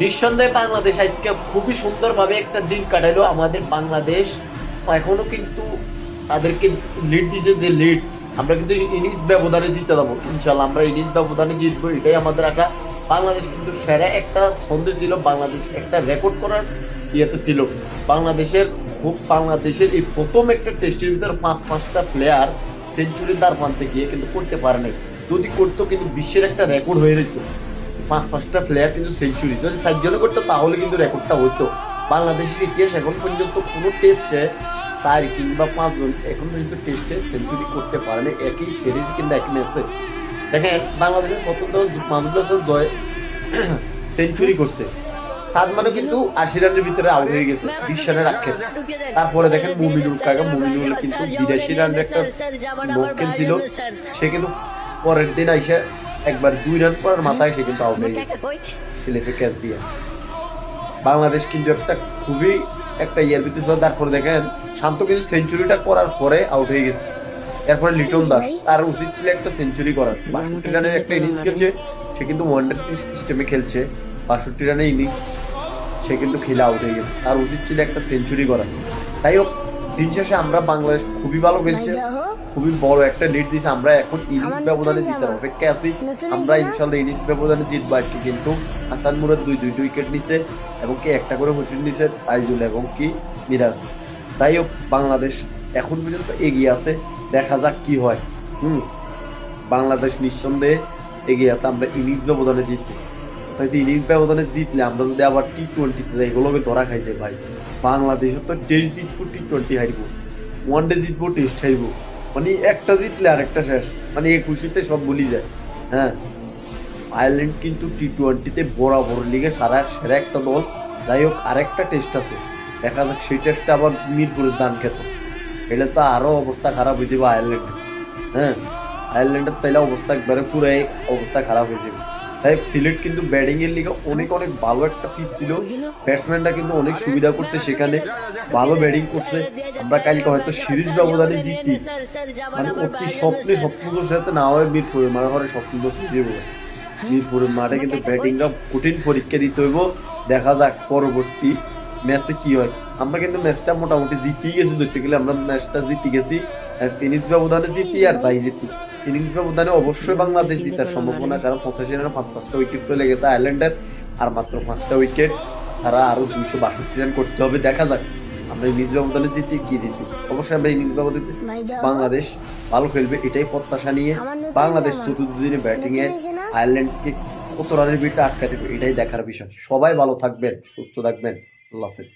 নিঃসন্দেহে বাংলাদেশ আজকে খুবই সুন্দরভাবে একটা দিন কাটালো আমাদের বাংলাদেশ। এখনও কিন্তু তাদেরকে লিড দিছে যে লিড আমরা কিন্তু ইনিংস ব্যবধানে জিতে যাব ইনশাল্লাহ আমরা ইনিংস ব্যবধানে জিতবো, এটাই আমাদের আশা। বাংলাদেশ কিন্তু সেরা একটা ছন্দে ছিল, বাংলাদেশ একটা রেকর্ড করার ইয়েতে ছিল। বাংলাদেশের খুব, বাংলাদেশের এই প্রথম একটা টেস্টের ভিতরে পাঁচ, পাঁচটা প্লেয়ার সেঞ্চুরি দ্বার প্রান্তে গিয়ে কিন্তু করতে পারে নাই যদি করতো, কিন্তু বিশ্বের একটা রেকর্ড হয়ে যেত। পাঁচ, পাঁচটা প্লেয়ার কিন্তু সেঞ্চুরি যদি সাতজনে করতো, তাহলে কিন্তু রেকর্ডটা হতো বাংলাদেশের ইতিহাস এখন পর্যন্ত কোনো টেস্টে চার কিংবা পাঁচজন এখন পর্যন্ত টেস্টে সেঞ্চুরি করতে পারেনি। একই সিরিজ কিংবা একই ম্যাচে দেখেন, বাংলাদেশের প্রথম তো মাহমুদুল হাসান জয় সেঞ্চুরি করছে। সাদমানও কিন্তু আশি রানের ভিতরে আউট হয়ে গেছে, বিশ রানের আক্ষেপ। তারপরে দেখেন মুমিনুল কাকা মুমিনুল কিন্তু বিরাশি রানের একটা ছিল সে কিন্তু পরের দিন আইসে একবার দুই রান পরের মাথায় সে কিন্তু আউট হয়ে গেছে। সিলেটে ক্যাচ দিয়ে। বাংলাদেশ কিন্তু একটা খুবই একটা ইয়ের ভিতরে ছিল। তারপরে দেখেন শান্ত কিন্তু সেঞ্চুরিটা করার পরে আউট হয়ে গেছে। এরপরে লিটন দাস তার উচিত ছিল একটা সেঞ্চুরি করার। বাষট্টি রানের একটা ইনিংস খেলছে সে কিন্তু ওয়ানডে সিস্টেমে খেলছে। বাষট্টি রানের ইনিংস সে কিন্তু খেলে আউট হয়ে গেছে। তার উচিত ছিল একটা সেঞ্চুরি করা। তাই হোক দিন শেষে আমরা বাংলাদেশ খুবই ভালো খেলছে। খুবই বড় একটা লিড দিয়েছে আমরা এখন ইনিংস ব্যবধানে জিতার জামা। অপেক্ষা আছি? আমরা? ইনশাল্লাহ ইনিংস ব্যবধানে জিতবো আজকে কিন্তু। হাসান মুরাদ দুই দুইটা উইকেট নিছে এবং কি একটা করে উইকেট নিছে তাইজুল এবং কি মিরাজ। যাই হোক বাংলাদেশ এখন পর্যন্ত এগিয়ে আছে। দেখা যাক কি হয়। হুম? বাংলাদেশ নিঃসন্দেহে এগিয়ে আছে। আমরা ইনিংস ব্যবধানে জিতবো। তাই ইনিংস ব্যবধানে জিতলে আমরা যদি আবার টি টোয়েন্টিতে যাই এগুলোকে ধরা খাইছে ভাই। বাংলাদেশের তো টেস্ট জিতবো টি টোয়েন্টি হারবো। ওয়ান ডে জিতবো টেস্ট হারবো। মানে একটা জিতলে আরেকটা শেষ। মানে একুশিতে সব বলি যায়। হ্যাঁ। আয়ারল্যান্ড কিন্তু টি টোয়েন্টিতে বরাবর লিগে সারা সেরা একটা দল। যাই হোক, আরেকটা টেস্ট আছে। দেখা যাক, সেই টেস্টটা আবার মিরপুরের দান খেত। এটা তো আরও অবস্থা খারাপ হয়ে যাবে আয়ারল্যান্ডের হ্যাঁ। আয়ারল্যান্ডের তাইলে অবস্থা একবারে পুরাই অবস্থা খারাপ হয়ে যাবে। তাই হোক, সিলেট কিন্তু ব্যাটিং এর লিগে অনেক অনেক ভালো একটা পিচ ছিল। ব্যাটসম্যানরা কিন্তু অনেক সুবিধা করছে সেখানে ভালো ব্যাটিং করছে। আমরা কালকে হয়তো সিরিজ ব্যবধানে জিতি মানে অতি স্বপ্নে স্বপ্নদোষ সাথে না হয় মিরপুরে মানে ঘরে স্বপ্নদোষ হয়ে যাব মিরপুরের মাঠে কিন্তু ব্যাটিংটা কঠিন পরীক্ষা দিতে হইব। দেখা যাক পরবর্তী ম্যাচে কি হয়। আমরা কিন্তু ম্যাচটা মোটামুটি জিতি গেছি ধরতে গেলে আমরা ম্যাচটা জিতে গেছি। ইনিংস ব্যবধানে জিতি আর তাই জিতি। ইনিংস ব্যবধানে অবশ্যই বাংলাদেশ জিতার সম্ভাবনা কারণ পঁচাশি রানে পাঁচ পাঁচটা উইকেট চলে গেছে আয়ারল্যান্ডের আর মাত্র পাঁচটা উইকেট তারা আরও দুইশো বাষট্টি রান করতে হবে। দেখা যাক আমরা ইনিংস ব্যবধানে জিতি কি জিতি। অবশ্যই আমরা ইনিংস ব্যবধানে বাংলাদেশ ভালো খেলবে এটাই প্রত্যাশা নিয়ে বাংলাদেশ। চতুর্থ দিনে ব্যাটিং এ নতুন আয়ারল্যান্ডকে কত রানের বিটা আটকাতে এটাই দেখার বিষয়। সবাই ভালো থাকবেন সুস্থ থাকবেন। আল্লাহ হাফেজ।